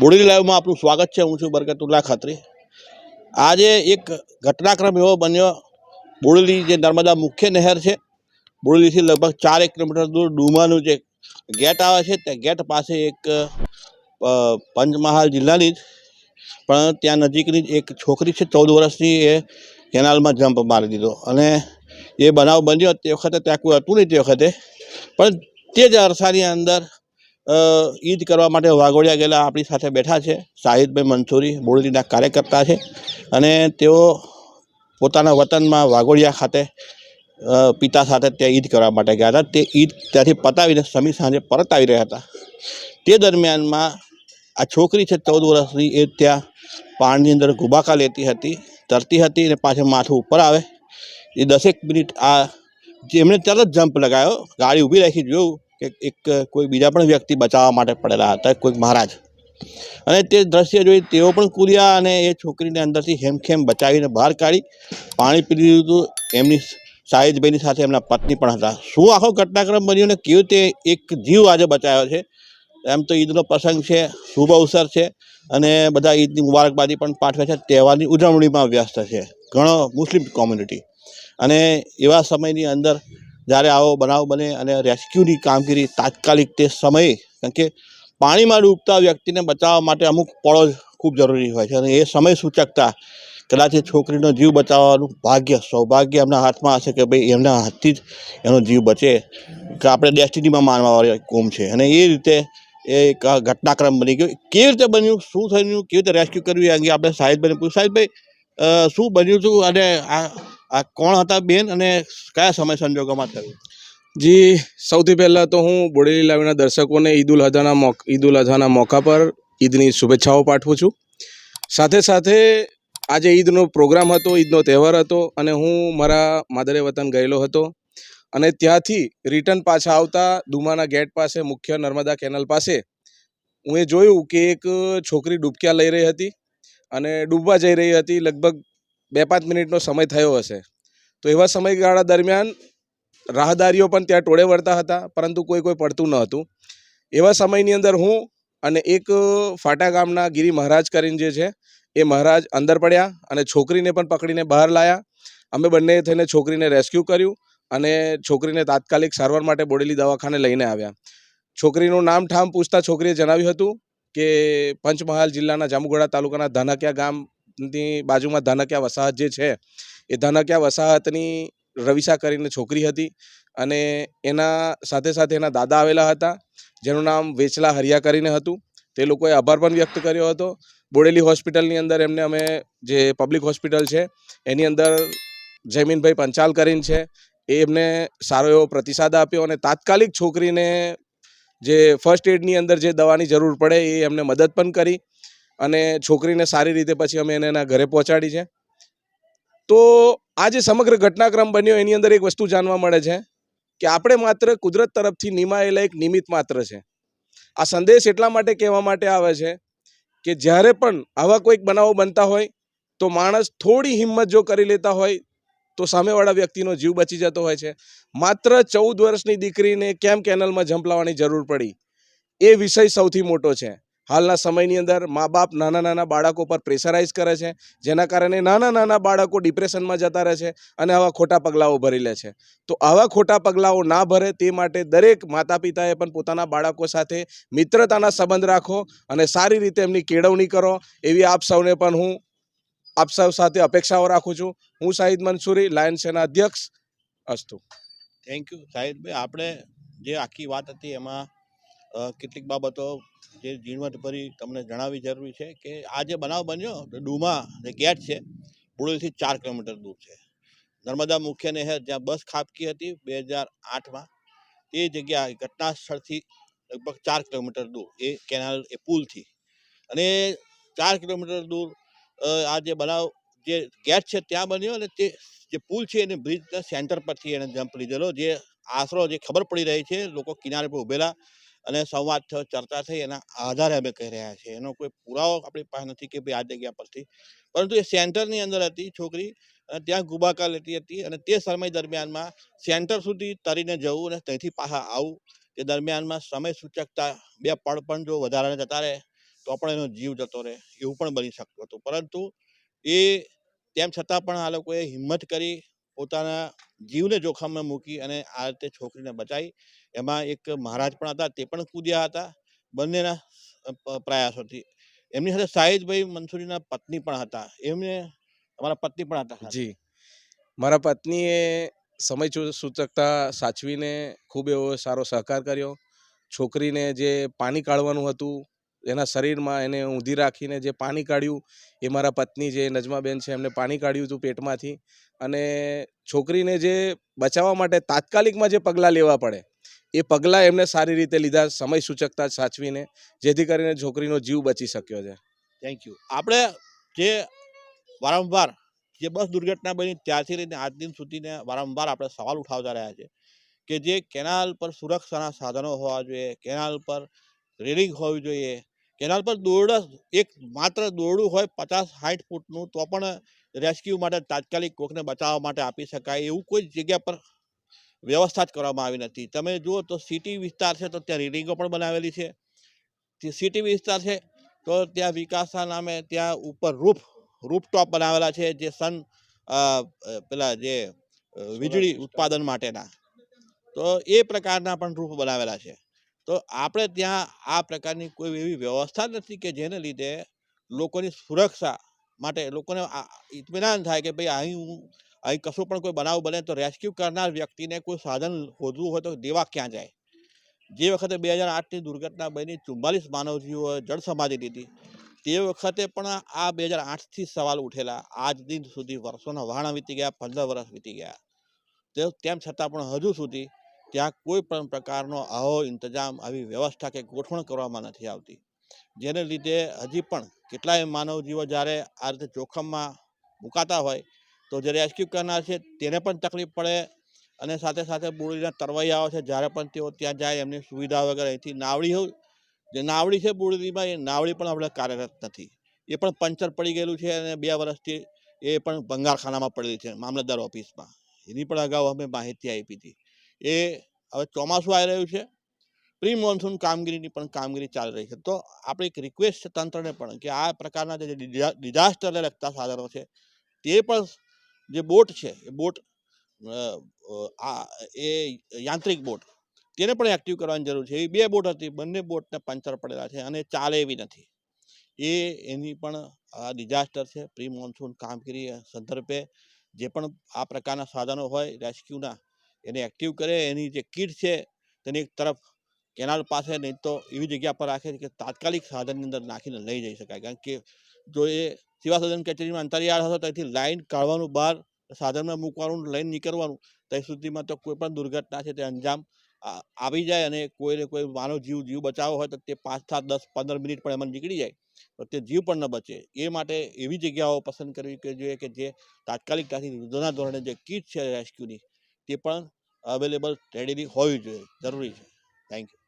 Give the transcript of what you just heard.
બોડેલી લાઈવમાં આપનું સ્વાગત છે. હું છું બરકતુલ્લા ખત્રી. આજે એક ઘટનાક્રમ એવો બન્યો. બોડેલી જે નર્મદા મુખ્ય નહેર છે, બોડેલીથી લગભગ ચાર એક કિલોમીટર દૂર ડુમાનું જે ગેટ આવે છે, તે ગેટ પાસે એક પંચમહાલ જિલ્લાની જ, પણ ત્યાં નજીકની એક છોકરી છે, ચૌદ વર્ષની, એ કેનાલમાં જમ્પ મારી દીધો. અને એ બનાવ બન્યો. તે વખતે ત્યાં કોઈ હતું નહીં તે વખતે. પણ તે જ અરસાની અંદર ઈદ કરવા માટે વાઘોડિયા ગયેલા આપણી સાથે બેઠા છે. શાહિદભાઈ મંસૂરી બોડેલીના કાર્યકર્તા છે અને તેઓ પોતાના વતનમાં વાઘોડિયા ખાતે પિતા સાથે ત્યાં ઈદ કરવા માટે ગયા હતા. તે ઈદ ત્યાંથી પતાવીને સમી સાંજે પરત આવી રહ્યા હતા. તે દરમિયાનમાં આ છોકરી છે ચૌદ વર્ષની, એ ત્યાં પાણીની અંદર ગુબાકા લેતી હતી, તરતી હતી અને પાછળ માથું ઉપર આવે. એ દસેક મિનિટ આ, જેમણે તરત જમ્પ લગાવ્યો, ગાડી ઊભી રાખી જોયું. કે એક, કોઈ બીજા પણ વ્યક્તિ બચાવવા માટે પડેલા હતા, કોઈક મહારાજ. અને તે દ્રશ્ય જોઈ તેઓ પણ કૂદ્યા અને એ છોકરીને અંદરથી હેમખેમ બચાવીને બહાર કાઢી પાણી પી લીધું હતું. એમની શાહિદભાઈની સાથે એમના પત્ની પણ હતા. શું આખો ઘટનાક્રમ બન્યો ને કેવી તે એક જીવ આજે બચાવ્યો છે? એમ તો ઈદનો પ્રસંગ છે, શુભ અવસર છે અને બધા ઈદની મુબારકબાદી પણ પાઠવે છે. તહેવારની ઉજવણીમાં વ્યસ્ત છે ઘણો મુસ્લિમ કોમ્યુનિટી. અને એવા સમયની અંદર જ્યારે આવો બનાવ બને અને રેસ્ક્યુની કામગીરી તાત્કાલિક તે સમયે, કારણ કે પાણીમાં ડૂબતા વ્યક્તિને બચાવવા માટે અમુક પળો ખૂબ જરૂરી હોય છે અને એ સમય સૂચકતા કદાચ એ છોકરીનો જીવ બચાવવાનું ભાગ્ય, સૌભાગ્ય એમના હાથમાં હશે કે ભાઈ એમના હાથથી જ એનો જીવ બચે, કે આપણે ડેસ્ટિનીમાં માનવાવાળી કોમ છે. અને એ રીતે એ એક ઘટનાક્રમ બની ગયો. કેવી રીતે બન્યું? શું થયું? કેવી રીતે રેસ્ક્યુ કર્યું? અંગે આપણે સાહિદભાઈને પૂછ્યું. સાહિદભાઈ શું બન્યું હતું અને આ આ કોણ હતા બેન અને કયા સમય સંજોગોમાં થયું? જી, સૌથી પહેલાં તો હું બોડેલી લાવીના દર્શકોને ઈદ ઉલ અઝાના મોક, ઈદ ઉલ અઝાના મોકા પર ઈદની શુભેચ્છાઓ પાઠવું છું. સાથે સાથે આજે ઈદનો પ્રોગ્રામ હતો, ઈદનો તહેવાર હતો અને હું મારા માદરે વતન ગયેલો હતો. અને ત્યાંથી રિટર્ન પાછા આવતા દુમાના ગેટ પાસે, મુખ્ય નર્મદા કેનલ પાસે, હું એ જોયું કે એક છોકરી ડૂબક્યા લઈ રહી હતી અને ડૂબવા જઈ રહી હતી લગભગ બે પાંચ મિનિટનો સમય થયો હશે. તો એવા સમયગાળા દરમિયાન રાહદારીઓ પણ ત્યાં ટોળે વળતા હતા, પરંતુ કોઈ કોઈ પડતું ન હતું. એવા સમયની અંદર હું અને એક ફાટા ગામના ગિરી મહારાજ કરીને જે છે, એ મહારાજ અંદર પડ્યા અને છોકરીને પણ પકડીને બહાર લાયા. અમે બંને થઈને છોકરીને રેસ્ક્યુ કર્યું અને છોકરીને તાત્કાલિક સારવાર માટે બોડેલી દવાખાને લઈને આવ્યા. છોકરીનું નામ ઠામ પૂછતા છોકરીએ જણાવ્યું હતું કે પંચમહાલ જિલ્લાના જામુગોડા તાલુકાના ધાનકિયા ગામની બાજુમાં ધાનક્યા વસાહત જે છે, એ ધાનક્યા વસાહતની રવિશા કરીને છોકરી હતી અને એના સાથે સાથે એના દાદા આવેલા હતા, જેનું નામ વેચલા હરિયા કરીને હતું. તે લોકોએ આભાર પણ વ્યક્ત કર્યો હતો. બોડેલી હોસ્પિટલની અંદર એમને અમે જે પબ્લિક હોસ્પિટલ છે, એની અંદર જયમીનભાઈ પંચાલ કરીને છે, એ એમને સારો એવો પ્રતિસાદ આપ્યો અને તાત્કાલિક છોકરીને જે ફર્સ્ટ એડની અંદર જે દવાની જરૂર પડે એ એમને મદદ પણ કરી અને છોકરીને સારી રીતે પછી અમે એને એના ઘરે પહોંચાડી છે. તો આ જે સમગ્ર ઘટનાક્રમ બન્યો એની અંદર એક વસ્તુ જાણવા મળે છે કે આપણે માત્ર કુદરત તરફથી નિમાયેલા એક નિમિત્ત માત્ર છે. આ સંદેશ એટલા માટે કહેવા માટે આવે છે કે જ્યારે પણ આવા કોઈક બનાવો બનતા હોય તો માણસ થોડી હિંમત જો કરી લેતા હોય તો સામેવાળા વ્યક્તિનો જીવ બચી જતો હોય છે. માત્ર ચૌદ વર્ષની દીકરીને કેમ કેનલમાં જંપ લાવવાની જરૂર પડી? એ વિષય સૌથી મોટો છે. હાલના સમયની અંદર મા બાપ નાના નાના બાળકો પર પ્રેશરાઇઝ કરે છે, જેના કારણે નાના નાના બાળકો ડિપ્રેશનમાં જતા રહે છે અને આવા ખોટા પગલાઓ ભરી લે છે. તો આવા ખોટા પગલાઓ ના ભરે તે માટે દરેક માતા પિતાએ પણ પોતાના બાળકો સાથે મિત્રતાના સંબંધ રાખો અને સારી રીતે એમની કેળવણી કરો. એવી આપ સૌને પણ હું આપ સૌ સાથે અપેક્ષાઓ રાખું છું. હું શાહિદ મંસૂરી લાયન સેના અધ્યક્ષ અસ્તુ. થેન્ક યુ સાહિદભાઈ, આપણે જે આખી વાત હતી એમાં કેટલીક બાબતો જે ઝીણવટભરી તમને જણાવવી જરૂરી છે કે આ જે બનાવ બન્યો, તો ડુમા, જે ગેટ છે, બોડેલીથી ચાર કિલોમીટર દૂર છે. નર્મદા મુખ્ય નહેર, જ્યાં બસ ખાબકી હતી બે હજાર આઠમાં એ જગ્યા ઘટના સ્થળથી લગભગ ચાર કિલોમીટર દૂર, એ કેનાલ, એ પુલથી. અને ચાર કિલોમીટર દૂર આ જે બનાવ, જે ગેટ છે ત્યાં બન્યો અને તે જે પુલ છે એને બ્રિજના સેન્ટર પરથી એને જમ્પ લીધેલો, જે આશરો જે ખબર પડી રહી છે, લોકો કિનારે પર ઊભેલા અને સંવાદ થયો ચર્ચા થઈ એના આધારે અમે કહી રહ્યા છીએ. એનો કોઈ પુરાવો આપણી પાસે નથી કે ભાઈ આ જગ્યા પરથી. પરંતુ એ સેન્ટરની અંદર હતી છોકરી અને ત્યાં ગુબાકા લેતી હતી અને તે સમય દરમિયાનમાં સેન્ટર સુધી તરીને જવું અને ત્યાંથી પાછા આવું તે દરમિયાનમાં સમય સૂચકતા બે પળ પણ જો વધારાને જતા રહે, તો પણ એનો જીવ જતો રહે એવું પણ બની શકતું હતું. પરંતુ એ તેમ છતાં પણ આ લોકોએ હિંમત કરી પોતાના જીવને જોખમમાં મૂકી અને આ રીતે છોકરીને બચાવી એમાં એક મહારાજ પણ હતા, તે પણ કૂદ્યા હતા, બંનેના પ્રયાસોથી. એમની સાથે સાહિદભાઈ મંસૂરીના પત્ની પણ હતા. એમને, અમારા પત્ની પણ હતા જી. મારા પત્નીએ સમય સૂચકતા સાચવીને ખૂબ એવો સારો સહકાર કર્યો. છોકરીને જે પાણી કાઢવાનું હતું એના શરીરમાં એને ઊંધી રાખીને જે પાણી કાઢ્યું, એ મારા પત્ની જે નજમાબેન છે, એમને પાણી કાઢ્યું હતું પેટમાંથી. અને છોકરીને જે બચાવવા માટે તાત્કાલિકમાં જે પગલાં લેવા પડે, એ પગલાં એમને સારી રીતે લીધા સમય સૂચકતા સાચવીને, જેથી કરીને છોકરીનો જીવ બચી શક્યો છે. થેન્ક યુ આપણે જે વારંવાર જે બસ દુર્ઘટના બની ત્યારથી લઈને આજ દિન સુધીને વારંવાર આપણે સવાલ ઉઠાવતા રહ્યા છે કે જે કેનાલ પર સુરક્ષાના સાધનો હોવા જોઈએ, કેનાલ પર રેલિંગ હોવી જોઈએ કેનાલ પર દોરડા એક માત્ર દોરડું હોય પચાસ સાઠ ફૂટનું તો પણ રેસ્ક્યુ માટે તાત્કાલિક કોકને બચાવવા માટે આપી શકાય એવું કોઈ જગ્યા પર વ્યવસ્થા જ કરવામાં આવી નથી. તમે જુઓ તો સિટી વિસ્તાર છે તો ત્યાં રીડિંગો પણ બનાવેલી છે. જે સિટી વિસ્તાર છે તો ત્યાં વિકાસના નામે ત્યાં ઉપર રૂફ રૂફટોપ બનાવેલા છે જે સન પેલા જે વીજળી ઉત્પાદન માટેના. તો એ પ્રકારના પણ રૂફ બનાવેલા છે. તો આપણે ત્યાં આ પ્રકારની કોઈ એવી વ્યવસ્થા નથી કે જેને લીધે લોકોની સુરક્ષા માટે લોકોને ઇત્મીનાન થાય કે ભાઈ અહીં હું, અહીં કશું પણ કોઈ બનાવ બને તો રેસ્ક્યુ કરનાર વ્યક્તિને કોઈ સાધન શોધવું હોય તો દેવા ક્યાં જાય? જે વખતે બે હજાર આઠની દુર્ઘટના બની ચુમ્માલીસ માનવજીઓએ જળ સમાધિ લીધી, તે વખતે પણ આ બે હજાર આઠથી સવાલ ઉઠેલા. આજ દિન સુધી વર્ષોના વાણા વીતી ગયા, પંદર વર્ષ વીતી ગયા. તેમ છતાં પણ હજુ સુધી ત્યાં કોઈ પણ પ્રકારનો આવો ઇંતજામ આવી વ્યવસ્થા કે ગોઠવણ કરવામાં નથી આવતી. જેને લીધે હજી પણ કેટલાય માનવજીવો જ્યારે આ રીતે જોખમમાં મુકાતા હોય, તો જે રેસ્ક્યુ કરનાર છે તેને પણ તકલીફ પડે અને સાથે સાથે બોડીના તરવૈયાઓ છે જ્યારે પણ તેઓ ત્યાં જાય એમની સુવિધા વગર અહીંથી નાવડી જે નાવડી છે બોરડીમાં એ નાવડી પણ આપણે કાર્યરત નથી. એ પણ પંચર પડી ગયેલું છે અને બે વર્ષથી એ પણ બંગાળખાનામાં પડેલી છે, મામલતદાર ઓફિસમાં. એની પણ અગાઉ અમે માહિતી આપી હતી. એ હવે ચોમાસું આવી રહ્યું છે. પ્રી મોન્સૂન કામગીરીની પણ કામગીરી ચાલી રહી છે. તો આપણે એક રિક્વેસ્ટ છે તંત્રને પણ કે આ પ્રકારના જે ડિઝાસ્ટરને લગતા સાધનો છે, તે પણ જે બોટ છે, એ બોટ આ, એ યાંત્રિક બોટ, તેને પણ એક્ટિવ કરવાની જરૂર છે. એ બે બોટ હતી, બંને બોટને પંચર પડેલા છે અને ચાલે એવી નથી. એ, એની પણ આ ડિઝાસ્ટર છે. પ્રી મોન્સૂન કામગીરી સંદર્ભે જે પણ આ પ્રકારના સાધનો હોય, રેસ્ક્યુના એને એક્ટિવ કરે, એની જે કીટ છે, તેની એક તરફ કેનાલ પાસે નહીં તો એવી જગ્યા પર રાખે કે તાત્કાલિક સાધનની અંદર નાખીને લઈ જઈ શકાય. કારણ કે જો એ સેવા સદન કચેરીમાં અંતરિયાળ હતો ત્યાંથી લાઈન કાઢવાનું, બહાર સાધનમાં મૂકવાનું, લઈને નીકળવાનું, ત્યાં સુધીમાં તો કોઈ પણ દુર્ઘટના છે, તે અંજામ આવી જાય અને કોઈને કોઈ માનવ જીવ જીવ બચાવવો હોય તો તે પાંચ સાત, દસ, પંદર મિનિટ પણ એમાં નીકળી જાય. તો તે જીવ પણ ન બચે. એ માટે એવી જગ્યાઓ પસંદ કરવી જોઈએ કે જે તાત્કાલિક ત્યાંથી યુદ્ધના ધોરણે જે કીટ છે રેસ્ક્યુની તે પણ અવેલેબલ રેડીની હોવી જોઈએ. જરૂરી છે. Thank you